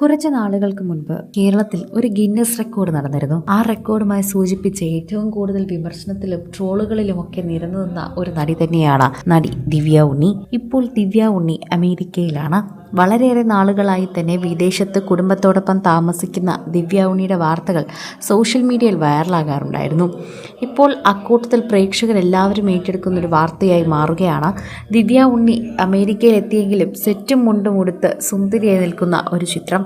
കുറച്ച് നാളുകൾക്ക് മുൻപ് കേരളത്തിൽ ഒരു ഗിന്നസ് റെക്കോർഡ് നടന്നിരുന്നു. ആ റെക്കോർഡുമായി സൂചിപ്പിച്ച ഏറ്റവും കൂടുതൽ വിമർശനത്തിലും ട്രോളുകളിലും ഒക്കെ നിരന്നു നിന്ന ഒരു നടി തന്നെയാണ് നടി ദിവ്യ ഉണ്ണി. ഇപ്പോൾ ദിവ്യ ഉണ്ണി അമേരിക്കയിലാണ്. വളരെയേറെ നാളുകളായി തന്നെ വിദേശത്ത് കുടുംബത്തോടൊപ്പം താമസിക്കുന്ന ദിവ്യ ഉണ്ണിയുടെ വാർത്തകൾ സോഷ്യൽ മീഡിയയിൽ വൈറലാകാറുണ്ടായിരുന്നു. ഇപ്പോൾ അക്കൂട്ടത്തിൽ പ്രേക്ഷകരെല്ലാവരും ഏറ്റെടുക്കുന്ന ഒരു വാർത്തയായി മാറുകയാണ്. ദിവ്യ ഉണ്ണി അമേരിക്കയിൽ എത്തിയെങ്കിലും സെറ്റും മുണ്ടും ഉടുത്ത് സുന്ദരിയായി നിൽക്കുന്ന ഒരു ചിത്രം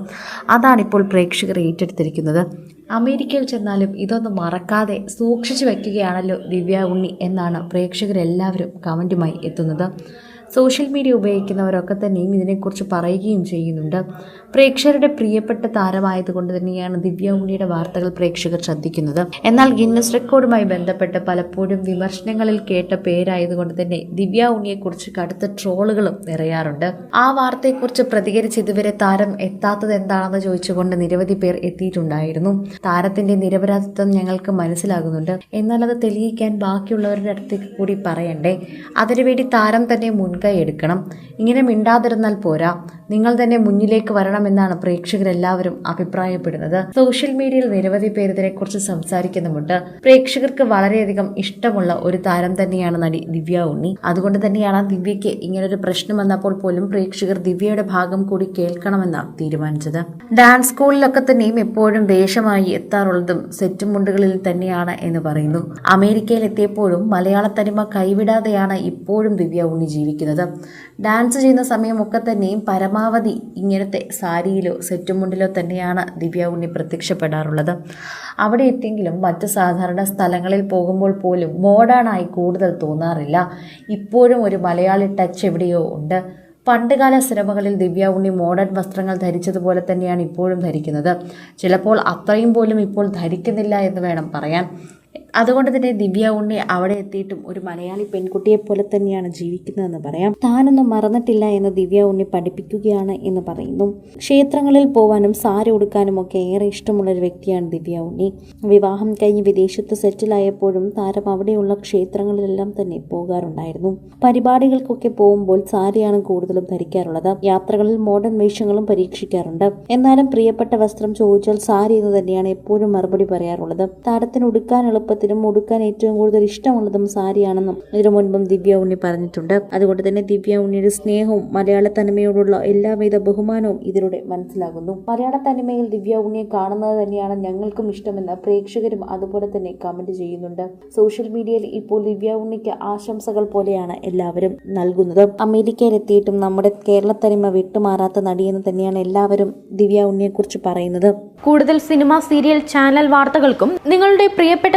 അതാണിപ്പോൾ പ്രേക്ഷകർ ഏറ്റെടുത്തിരിക്കുന്നത്. അമേരിക്കയിൽ ചെന്നാലും ഇതൊന്നും മറക്കാതെ സൂക്ഷിച്ചു വയ്ക്കുകയാണല്ലോ ദിവ്യ ഉണ്ണി എന്നാണ് പ്രേക്ഷകരെല്ലാവരും കമന്റുമായി എത്തുന്നത്. സോഷ്യൽ മീഡിയ ഉപയോഗിക്കുന്നവരൊക്കെ തന്നെയും ഇതിനെക്കുറിച്ച് പറയുകയും ചെയ്യുന്നുണ്ട്. പ്രേക്ഷകരുടെ പ്രിയപ്പെട്ട താരമായതുകൊണ്ട് തന്നെയാണ് ദിവ്യ ഉണ്ണിയുടെ വാർത്തകൾ പ്രേക്ഷകർ ശ്രദ്ധിക്കുന്നത്. എന്നാൽ ഗിന്നസ് റെക്കോർഡുമായി ബന്ധപ്പെട്ട് പലപ്പോഴും വിമർശനങ്ങളിൽ കേട്ട പേരായതുകൊണ്ട് തന്നെ ദിവ്യ ഉണ്ണിയെക്കുറിച്ച് കടുത്ത ട്രോളുകളും നിറയാറുണ്ട്. ആ വാർത്തയെക്കുറിച്ച് പ്രതികരിച്ച് ഇതുവരെ താരം എത്താത്തത് എന്താണെന്ന് ചോദിച്ചുകൊണ്ട് നിരവധി പേർ എത്തിയിട്ടുണ്ടായിരുന്നു. താരത്തിന്റെ നിരപരാധിത്വം ഞങ്ങൾക്ക് മനസ്സിലാകുന്നുണ്ട്. എന്നാൽ അത് തെളിയിക്കാൻ ബാക്കിയുള്ളവരുടെ അടുത്തേക്ക് കൂടി പറയണ്ടേ? അതിനുവേണ്ടി താരം തന്നെ മുൻകൈ എടുക്കണം. ഇങ്ങനെ മിണ്ടാതിരുന്നാൽ പോരാ. നിങ്ങൾ തന്നെ മുന്നിലേക്ക് വരണമെന്നാണ് പ്രേക്ഷകരെല്ലാവരും അഭിപ്രായപ്പെടുന്നത്. സോഷ്യൽ മീഡിയയിൽ നിരവധി പേര് ഇതിനെക്കുറിച്ച് സംസാരിക്കുന്നുമുണ്ട്. പ്രേക്ഷകർക്ക് വളരെയധികം ഇഷ്ടമുള്ള ഒരു താരം തന്നെയാണ് നടി ദിവ്യ ഉണ്ണി. അതുകൊണ്ട് തന്നെയാണ് ദിവ്യയ്ക്ക് ഇങ്ങനൊരു പ്രശ്നം വന്നപ്പോൾ പോലും പ്രേക്ഷകർ ദിവ്യയുടെ ഭാഗം കൂടി കേൾക്കണമെന്ന് തീരുമാനിച്ചത്. ഡാൻസ് സ്കൂളിലൊക്കെ തന്നെയും എപ്പോഴും വേഷമായി എത്താറുള്ളതും സെറ്റ് മുണ്ടുകളിൽ തന്നെയാണ് എന്ന് പറയുന്നു. അമേരിക്കയിൽ എത്തിയപ്പോഴും മലയാള തനിമ കൈവിടാതെയാണ് ഇപ്പോഴും ദിവ്യ ഉണ്ണി ജീവിക്കുന്നത്. ഡാൻസ് ചെയ്യുന്ന സമയമൊക്കെ തന്നെയും പരമാവധി ഇങ്ങനത്തെ സാരിയിലോ സെറ്റും മുണ്ടിലോ തന്നെയാണ് ദിവ്യ ഉണ്ണി പ്രത്യക്ഷപ്പെടാറുള്ളത്. അവിടെ എത്തിയെങ്കിലും മറ്റ് സാധാരണ സ്ഥലങ്ങളിൽ പോകുമ്പോൾ പോലും മോഡേണായി കൂടുതൽ തോന്നാറില്ല. ഇപ്പോഴും ഒരു മലയാളി ടച്ച് എവിടെയോ ഉണ്ട്. പണ്ടുകാല സിനിമകളിൽ ദിവ്യ ഉണ്ണി മോഡേൺ വസ്ത്രങ്ങൾ ധരിച്ചതുപോലെ തന്നെയാണ് ഇപ്പോഴും ധരിക്കുന്നത്. ചിലപ്പോൾ അത്രയും പോലും ഇപ്പോൾ ധരിക്കുന്നില്ല എന്ന് വേണം പറയാൻ. അതുകൊണ്ട് തന്നെ ദിവ്യ ഉണ്ണി അവിടെ എത്തിയിട്ടും ഒരു മലയാളി പെൺകുട്ടിയെ പോലെ തന്നെയാണ് ജീവിക്കുന്നതെന്ന് പറയാം. താനൊന്നും മറന്നിട്ടില്ല എന്ന് ദിവ്യ ഉണ്ണി പഠിപ്പിക്കുകയാണ് എന്ന് പറയുന്നു. ക്ഷേത്രങ്ങളിൽ പോവാനും സാരി ഉടുക്കാനും ഒക്കെ ഏറെ ഇഷ്ടമുള്ള ഒരു വ്യക്തിയാണ് ദിവ്യ ഉണ്ണി. വിവാഹം കഴിഞ്ഞ് വിദേശത്ത് സെറ്റിലായപ്പോഴും താരം അവിടെയുള്ള ക്ഷേത്രങ്ങളിലെല്ലാം തന്നെ പോകാറുണ്ടായിരുന്നു. പരിപാടികൾക്കൊക്കെ പോകുമ്പോൾ സാരിയാണ് കൂടുതലും ധരിക്കാറുള്ളത്. യാത്രകളിൽ മോഡേൺ വേഷങ്ങളും പരീക്ഷിക്കാറുണ്ട്. എന്നാലും പ്രിയപ്പെട്ട വസ്ത്രം ചോദിച്ചാൽ സാരി എന്ന് തന്നെയാണ് എപ്പോഴും മറുപടി പറയാറുള്ളത്. താരത്തിന് ഉടുക്കാൻ എളുപ്പത്തിലും ഉടുക്കാൻ ഏറ്റവും കൂടുതൽ ഇഷ്ടമുള്ളതും സാരിയാണെന്നും ഇതിനു മുൻപും ദിവ്യ ഉണ്ണി പറഞ്ഞിട്ടുണ്ട്. അതുകൊണ്ട് തന്നെ ദിവ്യ ഉണ്ണിയുടെ സ്നേഹവും മലയാള തനിമയോടുള്ള എല്ലാവിധ ബഹുമാനവും ഇതിലൂടെ മനസ്സിലാകുന്നു. മലയാള തനിമയിൽ ദിവ്യ ഉണ്ണിയെ കാണുന്നത് തന്നെയാണ് ഞങ്ങൾക്കും ഇഷ്ടമെന്ന് പ്രേക്ഷകരും അതുപോലെ തന്നെ കമന്റ് ചെയ്യുന്നുണ്ട്. സോഷ്യൽ മീഡിയയിൽ ഇപ്പോൾ ദിവ്യ ഉണ്ണിക്ക് ആശംസകൾ പോലെയാണ് എല്ലാവരും നൽകുന്നത്. അമേരിക്കയിലെത്തിയിട്ടും നമ്മുടെ കേരള തനിമ വിട്ടുമാറാത്ത നടിയെന്ന് തന്നെയാണ് എല്ലാവരും ദിവ്യ ഉണ്ണിയെക്കുറിച്ച് പറയുന്നത്. കൂടുതൽ സിനിമ സീരിയൽ ചാനൽ വാർത്തകൾക്കും നിങ്ങളുടെ പ്രിയപ്പെട്ട